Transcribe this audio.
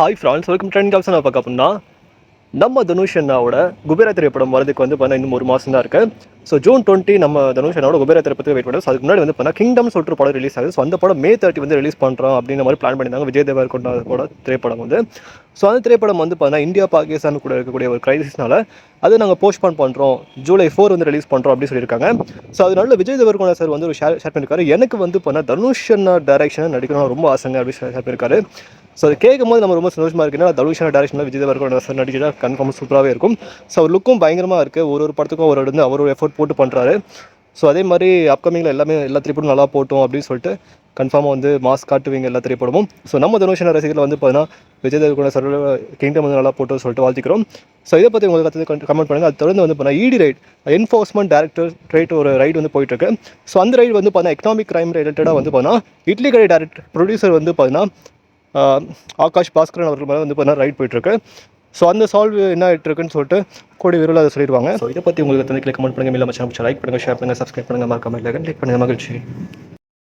Hi friends welcome trend cops நான் பார்க்க அப்படின்னா நம்ம தனுஷ் அண்ணாவோட குபேரா திரைப்படம் வரதுக்கு வந்து பார்த்தா இன்னும் ஒரு மாதம் தான் இருக்குது ஸோ ஜூன் டுவெண்ட்டி நம்ம தனுஷ் அண்ணாவோட குபேரா திரைப்படத்துக்கு வெயிட் பண்ணுறோம் அதுக்கு முன்னாடி வந்து பார்த்தா கிங்டம் சொல்லிட்டு ஒரு படம் ரிலீஸ் ஆகுது. ஸோ அந்த படம் மே தேர்ட்டி வந்து ரிலீஸ் பண்ணுறோம் அப்படின்ற மாதிரி பிளான் பண்ணியிருந்தாங்க. விஜய் தேவர்கொண்டாவோட திரைப்படம் வந்து. ஸோ அந்த திரைப்படம் வந்து பார்த்தா இந்தியா பாகிஸ்தான் கூட இருக்கக்கூடிய ஒரு கிரைசிஸ்னால அதை நாங்கள் போஸ்ட்பான் பண்ணுறோம் ஜூலை ஃபோர் வந்து ரிலீஸ் பண்ணுறோம் அப்படின்னு சொல்லியிருக்காங்க. ஸோ அதனால விஜய் தேவர்கொண்டா சார் வந்து ஒரு ஷேர் ஷேர் பண்ணியிருக்காரு. எனக்கு வந்து பார்த்தா தனுஷ் அண்ணா டேரக்ஷன் நடிக்கணும் ரொம்ப ஆசைங்க அப்படின்னு ஷேர் பண்ணியிருக்காரு. ஸோ அது கேட்கும் போது நம்ம ரொம்ப சந்தோஷமாக இருக்குது ஏன்னா தலுஷன டேரக்ஷனில் விஜய் தேவர்கொண்டா சார் நடிச்சா கன்ஃபார்ம் சூப்பராகவே இருக்கும். ஸோ அவர் லுக்கும் பயங்கரமாக இருக்குது ஒரு ஒரு படத்துக்கும் அவர் வந்து அவர் ஒரு எஃபோர்ட் போட்டு பண்ணுறாரு ஸோ அதே மாதிரி அப்கமிங்கில் எல்லாமே எல்லா திரைப்படமும் நல்லா போட்டோம் அப்படின்னு சொல்லிட்டு கன்ஃபார்மாக வந்து மாஸ் காட்டுவீங்க எல்லா திரைப்படமும். ஸோ நம்ம தனுஷன ரசிகர்கள் வந்து பார்த்தீங்கன்னா விஜய் தேவர்கோட சர்வ கிங்டம் வந்து நல்லா போட்டோம் சொல்லிட்டு வாழ்த்துக்கிறோம். ஸோ இதை பற்றி உங்களுக்கு கற்று கமெண்ட் பண்ணுங்கள் அது தொடர்ந்து வந்து பார்த்தீங்கன்னா ED right enforcement director right ஒரு ரைடு வந்து போயிட்டுருக்கு ஸோ அந்த ரைடு வந்து பார்த்தீங்கன்னா எக்கனாமிக் கிரைம் ரிலேட்டடாக வந்து பார்த்தீங்கன்னா இட்லி கடை டேரக்டர் ப்ரொடியூசர் வந்து பார்த்தீங்கன்னா ஆகாஷ் பாஸ்கரன் அவர்கள் மேலே வந்து பார்த்தீங்கன்னா ரைட் போயிட்டுருக்கு. ஸோ அந்த சால்வ் என்ன ஆகிட்டுருக்குன்னு சொல்லிட்டு கோடி விரைவில் அதை சொல்லிடுவாங்க. ஸோ இதை பற்றி உங்களுக்கு வந்து கமெண்ட் பண்ணுங்கள் இல்லை மச்சான் லைக் பண்ணுங்கள் ஷேர் பண்ணுங்கள் சப்ஸ்கிரைப் பண்ணுங்கள் மறக்காம லைக் பண்ணுங்கள் மகிழ்ச்சி.